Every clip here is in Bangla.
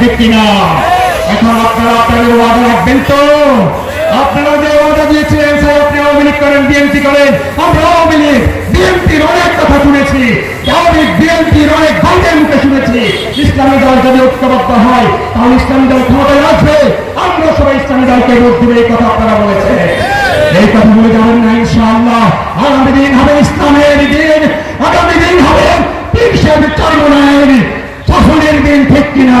ঠিক কিনা? এখন আপনারা আপনাদের ওয়াদা রাখবেন তো? আপনারা যে ওয়াদা দিয়েছিলেন স্যার আপনি আওয়ামী লীগ করেন, বিএনপি করেন। আমরা আওয়ামী লীগ, বিএনপির অনেক কথা শুনেছি। বিএনপির অনেক ভাইদের মুখে শুনেছি। ইসলামী দল যদি ঐক্যবদ্ধ হয়, তাহলে ইসলামী দল ক্ষমতায় আসবে। আমরা সবাই ইসলামী দলকে ভোট দেবে, এই কথা আপনারা বলেছেন। এই কথা বলে যাবেন না, ইনশাআল্লাহ। আগামী দিন হবে ইসলামের দিন। আগামী দিন হবে পীর সাহেব শাসনের দিন ঠিক কিনা?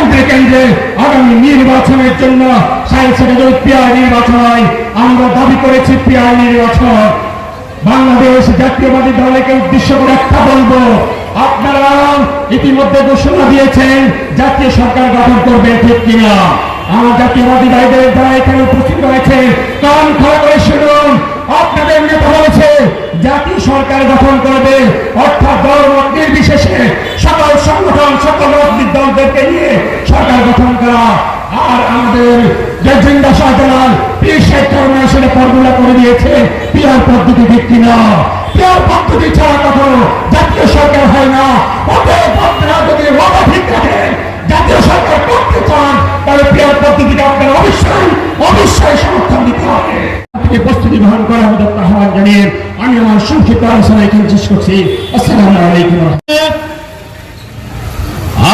কেন্দ্রে কেন্দ্রে আগামী নির্বাচনের জন্য সাইন্স যদি পিআর নির্বাচন হয় আমরা দাবি করেছি পিআর নির্বাচন। বাংলাদেশ জাতীয়বাদী দলকে উদ্দেশ্য করে একটা বলব, আপনারা ইতিমধ্যে ঘোষণা দিয়েছেন জাতীয় সরকার গঠন করবেন ঠিক কিনা। আমার জাতীয়বাদী ভাইদের যারা এখানে উপস্থিত রয়েছে, কান খোলা করে চরমায় ফর্মুলা করে দিয়েছে পিয়ার পদ্ধতি ঠিক কিনা? পিয়ার পদ্ধতি ছাড়া কখনো জাতীয় সরকার হয় না। যদি ঠিক জাতীয় সরকার করতে চান, তাহলে পিয়ার পদ্ধতিকে অবশ্যই অবশ্যই সমর্থন দিতে হবে। গ্রহণ করা আহ্বান জানিয়ে আমি আমার আলোচনা এখানে শেষ করছি। আলাইকুম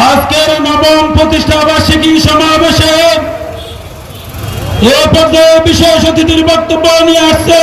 আজকের নবম প্রতিষ্ঠা বার্ষিকী সমাবেশে এ পর্যায়ে বিশেষ অতিথির বক্তব্য নিয়ে আসছে